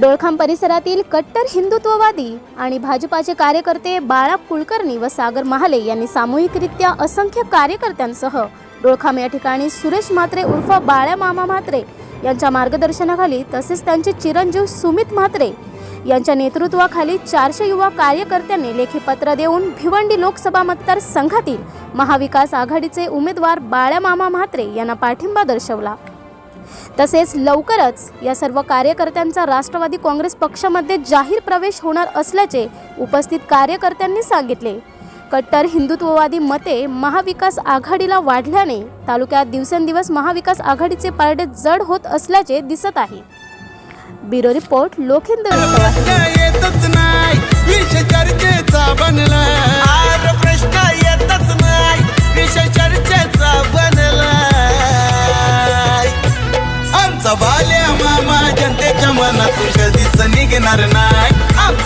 डोळखाम परिसरातील कट्टर हिंदुत्ववादी आणि भाजपाचे कार्यकर्ते बाळा कुलकर्णी व सागर महाले यांनी सामूहिकरित्या असंख्य कार्यकर्त्यांसह डोळखाम या ठिकाणी सुरेश म्हात्रे उर्फ बाळ्या मामा म्हात्रे यांच्या मार्गदर्शनाखाली तसेच त्यांचे चिरंजीव सुमित म्हात्रे यांच्या नेतृत्वाखाली चारशे युवा कार्यकर्त्यांनी लेखी पत्र देऊन भिवंडी लोकसभा मतदारसंघातील महाविकास आघाडीचे उमेदवार बाळ्या मामा म्हात्रे यांना पाठिंबा दर्शवला. तसेच लवकरच या सर्व कार्यकर्त्यांचा राष्ट्रवादी काँग्रेस पक्षामध्ये जाहीर प्रवेश होणार असल्याचे उपस्थित कार्यकर्त्यांनी सांगितले. कट्टर हिंदुत्ववादी मते महाविकास आघाडीला वाढल्याने तालुक्यात दिवसेंदिवस महाविकास आघाडीचे पारडे जड होत असल्याचे दिसत आहे. ब्युरो रिपोर्ट लोकहिंद बाल्या मामा जनतेच्या मनातून कधीच निघणार नाही.